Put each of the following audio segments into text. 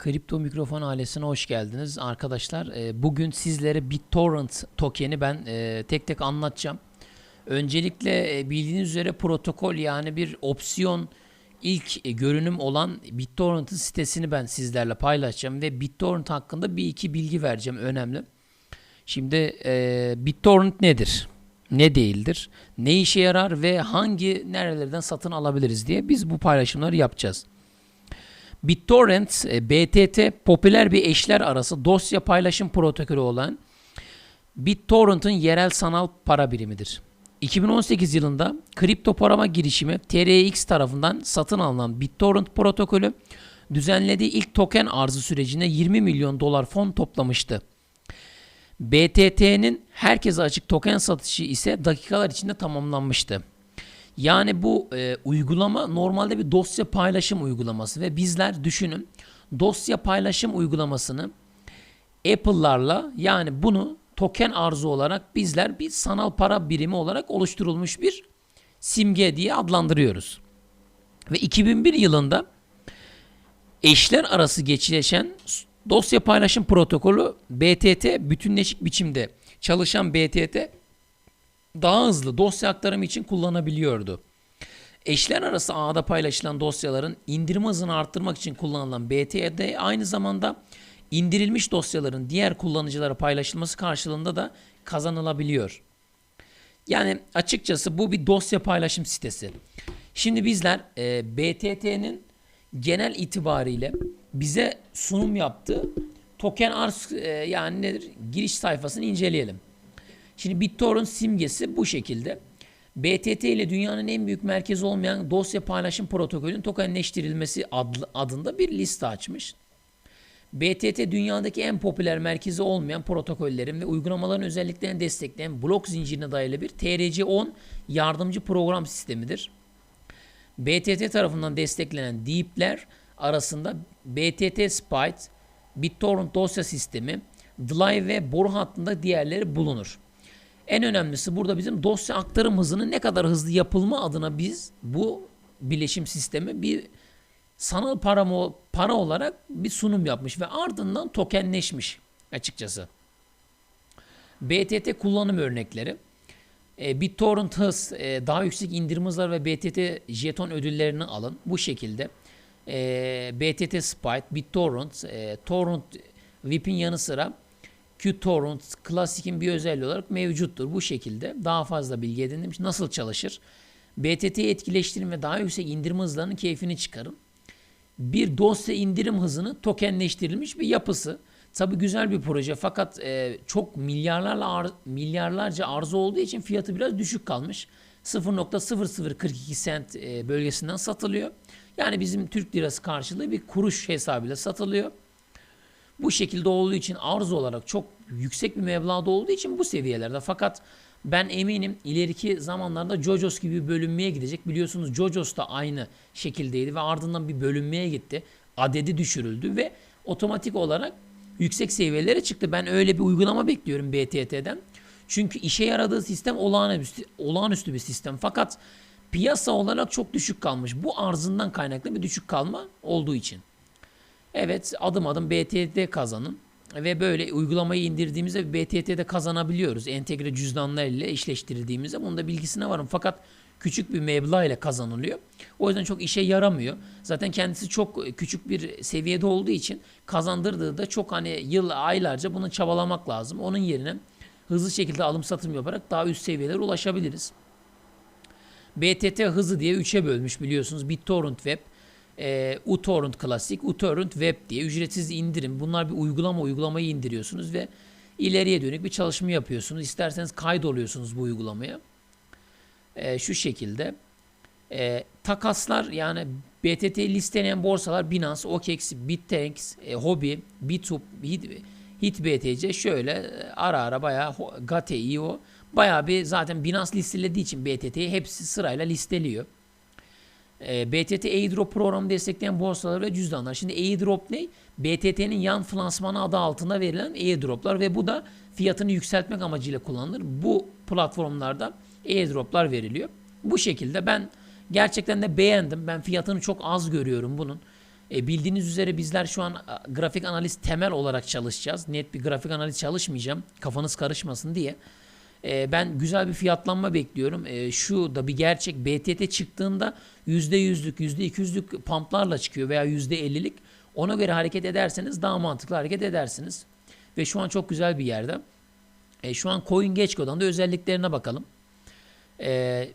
Kripto Mikrofon ailesine hoş geldiniz arkadaşlar. e, Bugün sizlere BitTorrent token'i ben e, tek tek anlatacağım. Öncelikle e, bildiğiniz üzere protokol yani bir opsiyon ilk görünüm olan BitTorrent'ın sitesini ben sizlerle paylaşacağım ve BitTorrent hakkında bir iki bilgi vereceğim önemli. Şimdi BitTorrent nedir? Ne değildir? Ne işe yarar ve hangi nerelerden satın alabiliriz diye biz bu paylaşımları yapacağız. BitTorrent, e, BTT popüler bir eşler arası dosya paylaşım protokolü olan BitTorrent'ın yerel sanal para birimidir. 2018 yılında kripto parama girişimi TRX tarafından satın alınan BitTorrent protokolü düzenlediği ilk token arzı sürecinde 20 milyon dolar fon toplamıştı. BTT'nin herkese açık token satışı ise dakikalar içinde tamamlanmıştı. Yani bu e, uygulama normalde bir dosya paylaşım uygulaması ve bizler düşünün dosya paylaşım uygulamasını Apple'larla yani bunu token arzu olarak bizler bir sanal para birimi olarak oluşturulmuş bir simge diye adlandırıyoruz. Ve 2001 yılında eşler arası geçileşen dosya paylaşım protokolü BTT bütünleşik biçimde çalışan BTT daha hızlı dosya aktarımı için kullanabiliyordu. Eşler arası ağda paylaşılan dosyaların indirim hızını arttırmak için kullanılan BTD aynı zamanda indirilmiş dosyaların diğer kullanıcılara paylaşılması karşılığında da kazanılabiliyor. Yani açıkçası bu bir dosya paylaşım sitesi. Şimdi bizler e, BTT'nin genel itibariyle bize sunum yaptığı token arz e, yani nedir? Giriş sayfasını inceleyelim. Şimdi BitTorrent simgesi bu şekilde. BTT ile dünyanın en büyük merkezi olmayan dosya paylaşım protokolünün tokenleştirilmesi adlı, adında bir liste açmış. BTT dünyadaki en popüler merkezi olmayan protokollerin ve uygulamaların özelliklerini destekleyen blok zincirine dayalı bir TRC10 yardımcı program sistemidir. BTT tarafından desteklenen Deep'ler arasında BTT Spite, BitTorrent dosya sistemi, Dlive ve boru hattında diğerleri bulunur. En önemlisi burada bizim dosya aktarım hızının ne kadar hızlı yapılma adına biz bu bileşim sistemi bir sanal para, para olarak bir sunum yapmış ve ardından tokenleşmiş açıkçası. BTT kullanım örnekleri. E, BitTorrent hız, e, daha yüksek indirim hızları ve BTT jeton ödüllerini alın. Bu şekilde e, BTT Spite, BitTorrent, Torrent VIP'in yanı sıra QTorrent Classic'in bir özelliği olarak mevcuttur. Bu şekilde daha fazla bilgi edinilmiş. Nasıl çalışır? BTT'yi etkileştirin ve daha yüksek indirim hızlarının keyfini çıkarın. Bir dosya indirim hızını tokenleştirilmiş bir yapısı. Tabi güzel bir proje fakat e, çok milyarlarla ar- milyarlarca arzu olduğu için fiyatı biraz düşük kalmış. 0.0042 sent e, bölgesinden satılıyor. Yani bizim Türk lirası karşılığı bir kuruş hesabıyla satılıyor. Bu şekilde olduğu için arz olarak çok yüksek bir meblağda olduğu için bu seviyelerde. Fakat ben eminim ileriki zamanlarda Jojos gibi bölünmeye gidecek. Biliyorsunuz Jojos da aynı şekildeydi ve ardından bir bölünmeye gitti. Adedi düşürüldü ve otomatik olarak yüksek seviyelere çıktı. Ben öyle bir uygulama bekliyorum BTT'den. Çünkü işe yaradığı sistem olağanüstü, olağanüstü bir sistem. Fakat piyasa olarak çok düşük kalmış. Bu arzından kaynaklı bir düşük kalma olduğu için. Evet adım adım BTT kazanın ve böyle uygulamayı indirdiğimizde BTT'de kazanabiliyoruz. Entegre cüzdanlar ile eşleştirdiğimizde bunun da bilgisine varım. Fakat küçük bir meblağ ile kazanılıyor. O yüzden çok işe yaramıyor. Zaten kendisi çok küçük bir seviyede olduğu için kazandırdığı da çok hani yıl aylarca bunu çabalamak lazım. Onun yerine hızlı şekilde alım satım yaparak daha üst seviyelere ulaşabiliriz. BTT hızı diye 3'e bölmüş biliyorsunuz. BitTorrent Web, e, uTorrent Classic, uTorrent Web diye ücretsiz indirim. Bunlar bir uygulama, uygulamayı indiriyorsunuz ve ileriye dönük bir çalışma yapıyorsunuz. İsterseniz kaydoluyorsunuz bu uygulamaya. E, şu şekilde. E, takaslar yani BTT listeleyen borsalar Binance, OKEx, BitTanks, e, Huobi, Bitup, Hit, HitBTC şöyle e, ara ara bayağı ho- Gate.io bayağı bir zaten Binance listelediği için BTT'yi hepsi sırayla listeliyor. E, BTT airdrop programı destekleyen borsalar ve cüzdanlar. Şimdi airdrop ne? BTT'nin yan finansmanı adı altında verilen airdroplar ve bu da fiyatını yükseltmek amacıyla kullanılır. Bu platformlarda airdroplar veriliyor. Bu şekilde ben gerçekten de beğendim. Ben fiyatını çok az görüyorum bunun. E, bildiğiniz üzere bizler şu an grafik analiz temel olarak çalışacağız. Net bir grafik analiz çalışmayacağım. Kafanız karışmasın diye. E, ben güzel bir fiyatlanma bekliyorum. E, şu da bir gerçek. BTT çıktığında %100'lük, %200'lük pumplarla çıkıyor veya %50'lik. Ona göre hareket ederseniz daha mantıklı hareket edersiniz. Ve şu an çok güzel bir yerde. E, şu an CoinGecko'dan da özelliklerine bakalım.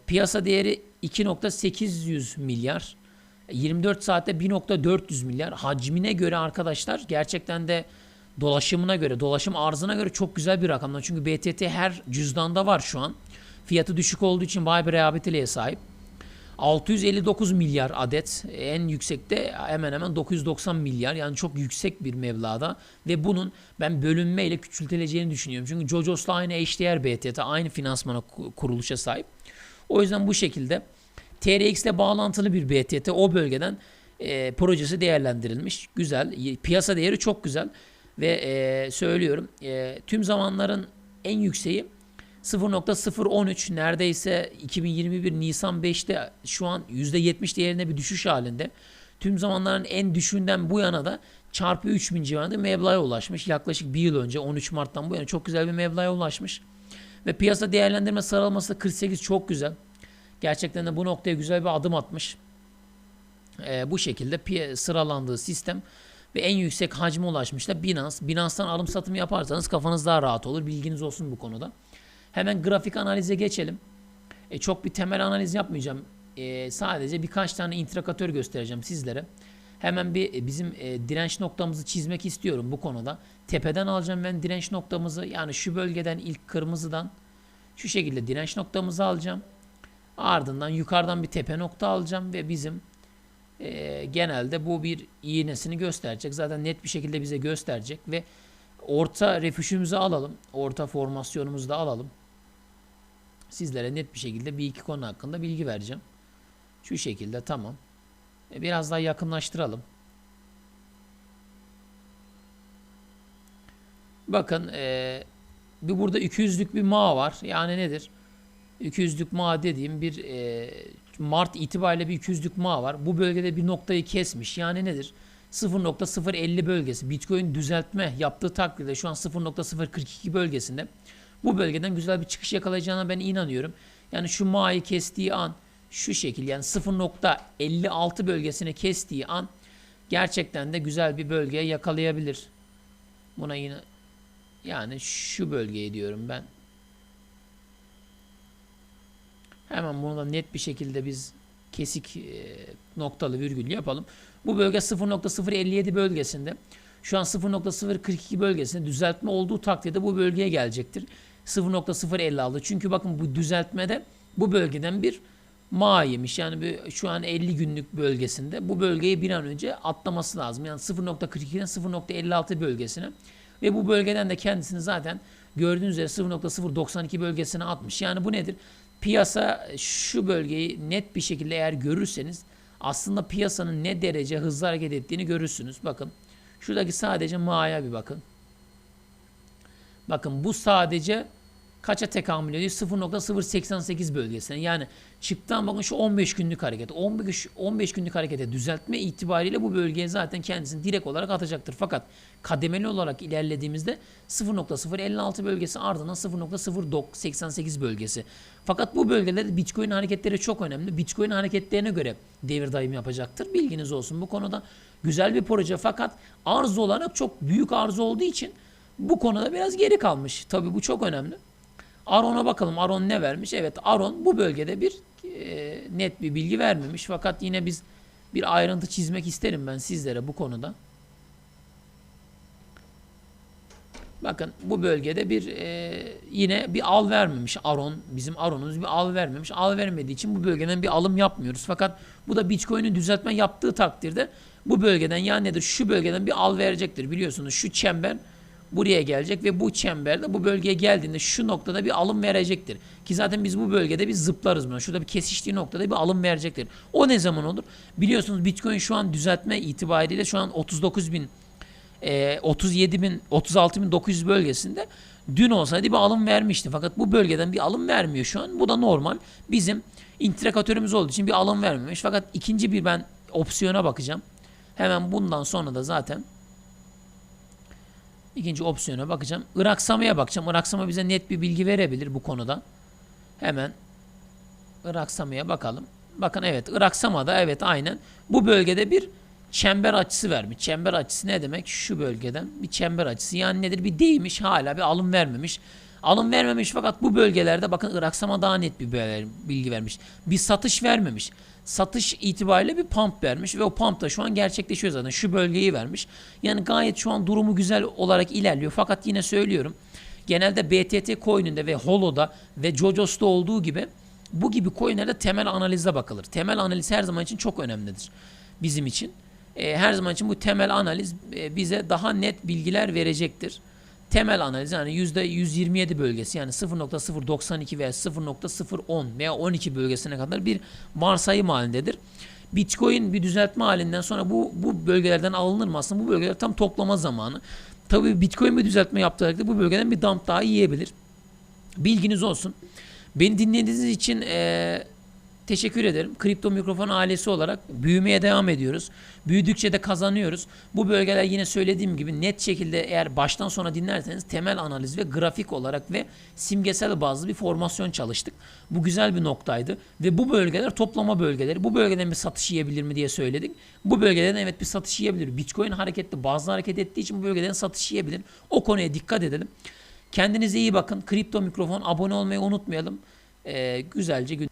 Piyasa değeri 2.800 milyar. 24 saatte 1.400 milyar. Hacmine göre arkadaşlar gerçekten de dolaşımına göre, dolaşım arzına göre çok güzel bir rakamlar. Çünkü BTT her cüzdanda var şu an. Fiyatı düşük olduğu için bayağı bir rehabeteliğe sahip. 659 milyar adet en yüksekte hemen hemen 990 milyar yani çok yüksek bir meblağda ve bunun ben bölünmeyle küçültüleceğini düşünüyorum. Çünkü Jojos'la aynı eşdeğer BTT aynı finansmana ku- kuruluşa sahip. O yüzden bu şekilde TRX ile bağlantılı bir BTT o bölgeden e, projesi değerlendirilmiş. Güzel. Piyasa değeri çok güzel. Ve e, söylüyorum e, tüm zamanların en yükseği 0.013 neredeyse 2021 Nisan 5'te şu an %70 değerinde bir düşüş halinde. Tüm zamanların en düşüğünden bu yana da çarpı 3000 civarında meblağa ulaşmış. Yaklaşık bir yıl önce 13 Mart'tan bu yana çok güzel bir meblağa ulaşmış. Ve piyasa değerlendirme sıralaması da 48 çok güzel. Gerçekten de bu noktaya güzel bir adım atmış. Ee, bu şekilde sıralandığı sistem ve en yüksek hacme ulaşmış da Binance. Binance'tan alım satım yaparsanız kafanız daha rahat olur. Bilginiz olsun bu konuda. Hemen grafik analize geçelim. E, çok bir temel analiz yapmayacağım. E, sadece birkaç tane intrakatör göstereceğim sizlere. Hemen bir e, bizim e, direnç noktamızı çizmek istiyorum bu konuda. Tepeden alacağım ben direnç noktamızı. Yani şu bölgeden ilk kırmızıdan şu şekilde direnç noktamızı alacağım. Ardından yukarıdan bir tepe nokta alacağım ve bizim e, genelde bu bir iğnesini gösterecek. Zaten net bir şekilde bize gösterecek ve orta refüjümüzü alalım. Orta formasyonumuzu da alalım. Sizlere net bir şekilde bir iki konu hakkında bilgi vereceğim. Şu şekilde tamam. E, Biraz daha yakınlaştıralım. Bakın e, bir burada 200'lük bir mağ var. Yani nedir? 200'lük mağ dediğim bir e, Mart itibariyle bir 200'lük mağ var. Bu bölgede bir noktayı kesmiş. Yani nedir? 0.050 bölgesi. Bitcoin düzeltme yaptığı takdirde şu an 0.042 bölgesinde. Bu bölgeden güzel bir çıkış yakalayacağına ben inanıyorum. Yani şu mağayı kestiği an şu şekil yani 0.56 bölgesini kestiği an gerçekten de güzel bir bölgeye yakalayabilir. Buna yine yani şu bölgeyi diyorum ben. Hemen bunu da net bir şekilde biz kesik e, noktalı virgül yapalım. Bu bölge 0.057 bölgesinde. Şu an 0.042 bölgesinde düzeltme olduğu takdirde bu bölgeye gelecektir. 0.056. Çünkü bakın bu düzeltmede bu bölgeden bir ma. Yani bir, şu an 50 günlük bölgesinde bu bölgeyi bir an önce atlaması lazım. Yani 0.42'den 0.56 bölgesine ve bu bölgeden de kendisini zaten gördüğünüz üzere 0.092 bölgesine atmış. Yani bu nedir? Piyasa şu bölgeyi net bir şekilde eğer görürseniz aslında piyasanın ne derece hızlı hareket ettiğini görürsünüz. Bakın şuradaki sadece ma'ya bir bakın. Bakın bu sadece kaça tekamül ediyor? 0.088 bölgesine. Yani çıktıdan bakın şu 15 günlük hareket. 15, 15 günlük harekete düzeltme itibariyle bu bölgeye zaten kendisini direkt olarak atacaktır. Fakat kademeli olarak ilerlediğimizde 0.056 bölgesi ardından 0.088 bölgesi. Fakat bu bölgelerde Bitcoin hareketleri çok önemli. Bitcoin hareketlerine göre devir daim yapacaktır. Bilginiz olsun bu konuda. Güzel bir proje fakat arz olarak çok büyük arz olduğu için bu konuda biraz geri kalmış. Tabii bu çok önemli. Aron'a bakalım. Aron ne vermiş? Evet Aron bu bölgede bir e, net bir bilgi vermemiş. Fakat yine biz bir ayrıntı çizmek isterim ben sizlere bu konuda. Bakın bu bölgede bir e, yine bir al vermemiş Aron. Bizim Aron'umuz bir al vermemiş. Al vermediği için bu bölgeden bir alım yapmıyoruz. Fakat bu da Bitcoin'in düzeltme yaptığı takdirde bu bölgeden yani nedir? Şu bölgeden bir al verecektir. Biliyorsunuz şu çember buraya gelecek ve bu çemberde bu bölgeye geldiğinde şu noktada bir alım verecektir. Ki zaten biz bu bölgede bir zıplarız buna. Şurada bir kesiştiği noktada bir alım verecektir. O ne zaman olur? Biliyorsunuz Bitcoin şu an düzeltme itibariyle şu an 39 bin e, 37 bin 36 bin 900 bölgesinde dün olsaydı bir alım vermişti. Fakat bu bölgeden bir alım vermiyor şu an. Bu da normal. Bizim intrakatörümüz olduğu için bir alım vermemiş. Fakat ikinci bir ben opsiyona bakacağım. Hemen bundan sonra da zaten ikinci opsiyona bakacağım. Iraksama'ya bakacağım. Iraksama bize net bir bilgi verebilir bu konuda. Hemen Iraksama'ya bakalım. Bakın evet Iraksama'da evet aynen bu bölgede bir çember açısı vermiş. Çember açısı ne demek? Şu bölgeden bir çember açısı. Yani nedir? Bir değmiş hala bir alım vermemiş. Alım vermemiş fakat bu bölgelerde bakın Iraksama daha net bir bilgi vermiş. Bir satış vermemiş. Satış itibariyle bir pump vermiş ve o pump da şu an gerçekleşiyor zaten. Şu bölgeyi vermiş. Yani gayet şu an durumu güzel olarak ilerliyor. Fakat yine söylüyorum. Genelde BTT coin'inde ve Holo'da ve Jojos'ta olduğu gibi bu gibi coinlerde temel analize bakılır. Temel analiz her zaman için çok önemlidir bizim için. E, her zaman için bu temel analiz e, bize daha net bilgiler verecektir. Temel analiz yani %127 bölgesi yani 0.092 veya 0.010 veya 12 bölgesine kadar bir varsayım halindedir. Bitcoin bir düzeltme halinden sonra bu bu bölgelerden alınır mı aslında bu bölgeler tam toplama zamanı. Tabii Bitcoin bir düzeltme yaptığı bu bölgeden bir dump daha yiyebilir. Bilginiz olsun. Beni dinlediğiniz için eee, teşekkür ederim. Kripto mikrofon ailesi olarak büyümeye devam ediyoruz. Büyüdükçe de kazanıyoruz. Bu bölgeler yine söylediğim gibi net şekilde eğer baştan sona dinlerseniz temel analiz ve grafik olarak ve simgesel bazlı bir formasyon çalıştık. Bu güzel bir noktaydı ve bu bölgeler toplama bölgeleri. Bu bölgeden bir satış yiyebilir mi diye söyledik. Bu bölgeden evet bir satış yiyebilir. Bitcoin hareketli bazı hareket ettiği için bu bölgeden satış yiyebilir. O konuya dikkat edelim. Kendinize iyi bakın. Kripto mikrofon abone olmayı unutmayalım. Ee, güzelce gün